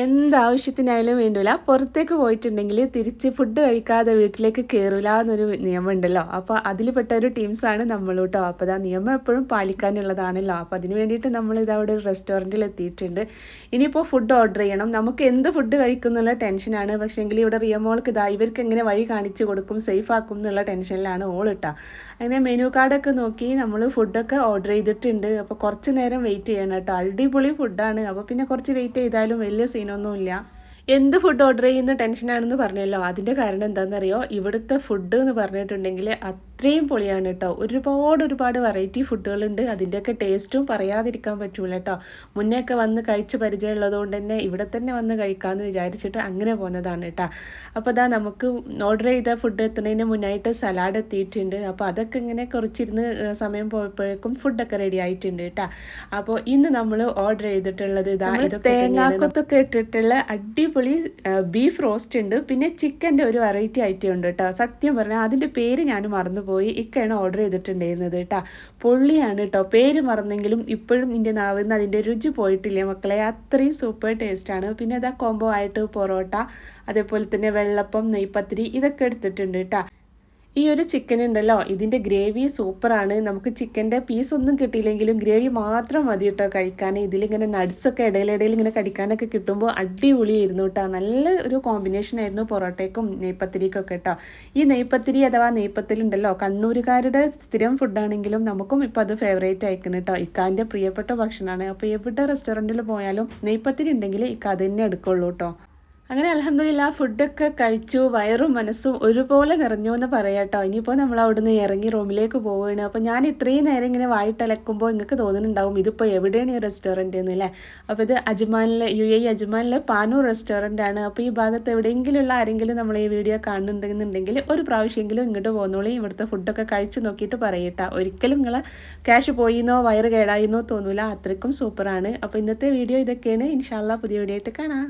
എന്താവശ്യത്തിനായാലും വേണ്ടില്ല പുറത്തേക്ക് പോയിട്ടുണ്ടെങ്കിൽ തിരിച്ച് ഫുഡ് കഴിക്കാതെ വീട്ടിലേക്ക് കയറില്ല എന്നൊരു നിയമം ഉണ്ടല്ലോ അപ്പോൾ അതിൽ പെട്ട ഒരു ടീംസാണ് നമ്മൾ കേട്ടോ അപ്പോൾ ആ നിയമം എപ്പോഴും പാലിക്കാനുള്ളതാണല്ലോ. അപ്പോൾ അതിന് വേണ്ടിയിട്ട് നമ്മൾ ഇതാ അവിടെ ഒരു റെസ്റ്റോറന്റിൽ എത്തിയിട്ടുണ്ട്. ഇനിയിപ്പോൾ ഫുഡ് ഓർഡർ ചെയ്യണം. നമുക്ക് എന്ത് ഫുഡ് കഴിക്കും എന്നുള്ള ടെൻഷനാണ് പക്ഷേങ്കിൽ ഇവിടെ റിയമോൾക്ക് ഇതാ ഇവർക്ക് എങ്ങനെ വഴി കാണിച്ചു കൊടുക്കും സേഫ് ആക്കും എന്നുള്ള ടെൻഷനിലാണ് ഓൾ ഇട്ടാ. അങ്ങനെ മെനു കാർഡൊക്കെ നോക്കി നമ്മൾ ഫുഡൊക്കെ ഓർഡർ ചെയ്തിട്ടുണ്ട്. അപ്പോൾ കുറച്ച് നേരം വെയിറ്റ് ചെയ്യണം കേട്ടോ. അടിപൊളി ഫുഡാണ് അപ്പോൾ പിന്നെ കുറച്ച് വെയിറ്റ് ചെയ്താലും വലിയ സീനൊന്നുമില്ല എന്ത് ഫുഡ് ഓർഡർ ചെയ്യുന്ന ടെൻഷനാണെന്ന് പറഞ്ഞല്ലോ. അതിന്റെ കാരണം എന്താണെന്നറിയോ? ഇവിടുത്തെ ഫുഡ് എന്ന് പറഞ്ഞിട്ടുണ്ടെങ്കിൽ അത്രയും പൊളിയാണ് കേട്ടോ. ഒരുപാട് ഒരുപാട് വെറൈറ്റി ഫുഡുകളുണ്ട് അതിന്റെയൊക്കെ ടേസ്റ്റും പറയാതിരിക്കാൻ പറ്റൂല കേട്ടോ. മുന്നേ ഒക്കെ വന്ന് കഴിച്ച് പരിചയമുള്ളത് കൊണ്ട് തന്നെ ഇവിടെ തന്നെ വന്ന് കഴിക്കാമെന്ന് വിചാരിച്ചിട്ട് അങ്ങനെ പോകുന്നതാണ് കേട്ടോ. അപ്പോൾ അതാ നമുക്ക് ഓർഡർ ചെയ്ത ഫുഡ് എത്തുന്നതിന് മുന്നായിട്ട് സലാഡ് എത്തിയിട്ടുണ്ട്. അപ്പോൾ അതൊക്കെ ഇങ്ങനെ കുറച്ചിരുന്ന് സമയം പോയപ്പോഴേക്കും ഫുഡൊക്കെ റെഡി ആയിട്ടുണ്ട് കേട്ടോ. അപ്പോൾ ഇന്ന് നമ്മൾ ഓർഡർ ചെയ്തിട്ടുള്ളത് ഇതാ തേങ്ങാക്കൊത്തൊക്കെ ഇട്ടിട്ടുള്ള അടിപൊളി ബീഫ് റോസ്റ്റ് ഉണ്ട്. പിന്നെ ചിക്കന്റെ ഒരു വെറൈറ്റി ഐറ്റം ഉണ്ട് കേട്ടോ. സത്യം പറഞ്ഞാൽ അതിന്റെ പേര് ഞാൻ മറന്നുപോയി പോയി ഇക്കയാണ് ഓർഡർ ചെയ്തിട്ടുണ്ടായിരുന്നത് കേട്ടോ പൊള്ളിയാണ് കേട്ടോ പേര് മറന്നെങ്കിലും ഇപ്പോഴും ഇതിന്റെ നാവിൽ നിന്ന് അതിന്റെ രുചി പോയിട്ടില്ല മക്കളെ? അത്രയും സൂപ്പർ ടേസ്റ്റാണ് പിന്നെ അതാ കോംബോ ആയിട്ട് പൊറോട്ട അതേപോലെ തന്നെ വെള്ളപ്പം നെയ്പത്തിരി ഇതൊക്കെ എടുത്തിട്ടുണ്ട് കേട്ടോ ഈ ഒരു ചിക്കൻ ഉണ്ടല്ലോ ഇതിന്റെ ഗ്രേവി സൂപ്പറാണ്. നമുക്ക് ചിക്കന്റെ പീസ് ഒന്നും കിട്ടിയില്ലെങ്കിലും ഗ്രേവി മാത്രം മതി കേട്ടോ കഴിക്കാൻ ഇതിലിങ്ങനെ നട്സൊക്കെ ഇടയിലിടയിൽ ഇങ്ങനെ കടിക്കാനൊക്കെ കിട്ടുമ്പോൾ അടിപൊളിയായിരുന്നു കേട്ടോ നല്ല ഒരു കോമ്പിനേഷൻ ആയിരുന്നു പൊറോട്ടയ്ക്കും നെയ്പ്പത്തിരിക്കൊക്കെ കേട്ടോ ഈ നെയ്പ്പത്തിരി അഥവാ നെയ്പ്പത്തിലുണ്ടല്ലോ കണ്ണൂരുകാരുടെ സ്ഥിരം ഫുഡാണെങ്കിലും നമുക്കും ഇപ്പോൾ അത് ഫേവറേറ്റ് ആയിക്കണം കേട്ടോ ഇക്കാന്റെ പ്രിയപ്പെട്ട ഭക്ഷണമാണ് അപ്പോൾ എവിടെ റെസ്റ്റോറന്റിൽ പോയാലും നെയ്പ്പത്തിരി ഉണ്ടെങ്കിൽ ഇക്ക അത് തന്നെ എടുക്കുള്ളൂ കേട്ടോ അങ്ങനെ അലഹമില്ല ഫുഡൊക്കെ കഴിച്ചു വയറും മനസ്സും ഒരുപോലെ നിറഞ്ഞു എന്ന് പറയാട്ടോ ഇനിയിപ്പോൾ നമ്മൾ അവിടുന്ന് ഇറങ്ങി റൂമിലേക്ക് പോവുകയാണ്. അപ്പോൾ ഞാൻ ഇത്രയും നേരം ഇങ്ങനെ വായിട്ടലക്കുമ്പോൾ നിങ്ങൾക്ക് തോന്നുന്നുണ്ടാവും ഇതിപ്പോൾ എവിടെയാണ് ഈ റെസ്റ്റോറന്റ് എന്നല്ലേ അപ്പോൾ ഇത് അജ്മാനിലെ യു എ അജ്മാനിലെ പാനൂർ റെസ്റ്റോറന്റ് ആണ്. അപ്പോൾ ഈ ഭാഗത്ത് എവിടെയെങ്കിലുള്ള ആരെങ്കിലും നമ്മൾ ഈ വീഡിയോ കാണുന്നുണ്ടെന്നുണ്ടെങ്കിൽ ഒരു പ്രാവശ്യമെങ്കിലും ഇങ്ങോട്ട് പോകുന്നോളൂ ഇവിടുത്തെ ഫുഡൊക്കെ കഴിച്ച് നോക്കിയിട്ട് പറയട്ടോ ഒരിക്കലും നിങ്ങൾ ക്യാഷ് പോയിന്നോ വയറ് കേടായിന്നോ തോന്നില്ല അത്രയ്ക്കും സൂപ്പറാണ് അപ്പോൾ ഇന്നത്തെ വീഡിയോ ഇതൊക്കെയാണ്. ഇൻഷാല്ല പുതിയ വീഡിയോ ആയിട്ട് കാണാം.